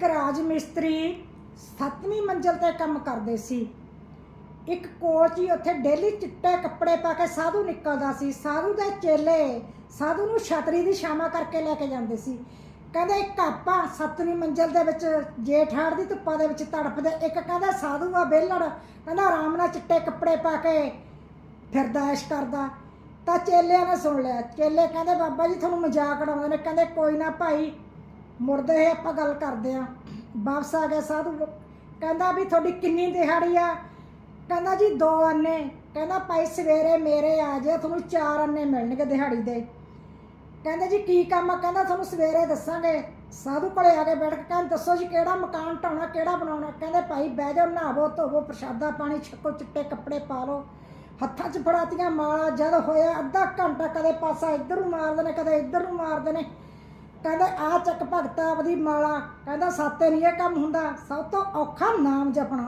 ਇੱਕ ਰਾਜ ਮਿਸਤਰੀ ਸੱਤਵੀਂ ਮੰਜ਼ਲ ਤੇ ਕੰਮ ਕਰਦੇ ਸੀ। ਇੱਕ ਕੋਚ ਹੀ ਉੱਥੇ ਡੇਲੀ ਚਿੱਟੇ ਕੱਪੜੇ ਪਾ ਕੇ ਸਾਧੂ ਨਿਕਲਦਾ ਸੀ। ਸਾਧੂ ਦੇ ਚੇਲੇ ਸਾਧੂ ਨੂੰ ਛਤਰੀ ਦੀ ਛਾਵਾਂ ਕਰਕੇ ਲੈ ਕੇ ਜਾਂਦੇ ਸੀ। ਕਹਿੰਦੇ ਇੱਕ ਆਪਾਂ ਸੱਤਵੀਂ ਮੰਜ਼ਲ ਦੇ ਵਿੱਚ ਜੇਠਾੜ ਦੀ ਧੁੱਪਾਂ ਦੇ ਵਿੱਚ ਤੜਫਦੇ। ਇੱਕ ਕਹਿੰਦਾ, ਸਾਧੂ ਆ ਬੇਲੜ ਕਹਿੰਦਾ, ਆਰਾਮ ਨਾਲ ਚਿੱਟੇ ਕੱਪੜੇ ਪਾ ਕੇ ਫਿਰਦਾ, ਐਸ਼ ਕਰਦਾ। ਤਾਂ ਚੇਲਿਆਂ ਨੇ ਸੁਣ ਲਿਆ। ਚੇਲੇ ਕਹਿੰਦੇ, ਬਾਬਾ ਜੀ, ਤੁਹਾਨੂੰ ਮਜ਼ਾਕ ਉਡਾਉਂਦੇ ਨੇ। ਕਹਿੰਦੇ, ਕੋਈ ਨਾ ਭਾਈ ਮੁੜਦੇ ਹੋਏ ਆਪਾਂ ਗੱਲ ਕਰਦੇ ਆ ਵਾਪਸ ਆ ਗਿਆ ਸਾਧੂ ਕਹਿੰਦਾ ਵੀ ਤੁਹਾਡੀ ਕਿੰਨੀ ਦਿਹਾੜੀ ਆ। ਕਹਿੰਦਾ ਜੀ ਦੋ ਅੰਨੇ। ਕਹਿੰਦਾ ਭਾਈ ਸਵੇਰੇ ਮੇਰੇ ਆ ਜੇ ਤੁਹਾਨੂੰ ਚਾਰ ਅੰਨੇ ਮਿਲਣਗੇ ਦਿਹਾੜੀ ਦੇ। ਕਹਿੰਦੇ ਜੀ ਕੀ ਕੰਮ ਆ? ਕਹਿੰਦਾ ਤੁਹਾਨੂੰ ਸਵੇਰੇ ਦੱਸਾਂਗੇ। ਸਾਧੂ ਕੋਲੇ ਆ ਕੇ ਬੈਠ ਕੇ ਕਹਿੰਦੇ, ਦੱਸੋ ਜੀ ਕਿਹੜਾ ਮਕਾਨ ਢਾਉਣਾ, ਕਿਹੜਾ ਬਣਾਉਣਾ? ਕਹਿੰਦੇ ਭਾਈ ਬਹਿ ਜਾਓ, ਨਹਾਵੋ, ਧੋਵੋ, ਪ੍ਰਸ਼ਾਦਾ ਪਾਣੀ ਛਕੋ, ਚਿੱਟੇ ਕੱਪੜੇ ਪਾ ਲਓ। ਹੱਥਾਂ 'ਚ ਫੜਾਤੀਆਂ ਮਾਲਾ, ਜਦ ਹੋਇਆ ਅੱਧਾ ਘੰਟਾ ਕਦੇ ਪਾਸਾ ਇੱਧਰ ਨੂੰ ਮਾਰਦੇ ਨੇ, ਕਦੇ ਇੱਧਰ ਨੂੰ ਮਾਰਦੇ ਨੇ। ਕਹਿੰਦਾ ਆ ਚੱਕ ਭਗਤਾ ਆਪਦੀ ਮਾਲਾ। ਕਹਿੰਦਾ, ਸਾਤੇ ਨਹੀਂ ਇਹ ਕੰਮ ਹੁੰਦਾ। ਸਭ ਤੋਂ ਔਖਾ ਨਾਮ ਜਪਣਾ।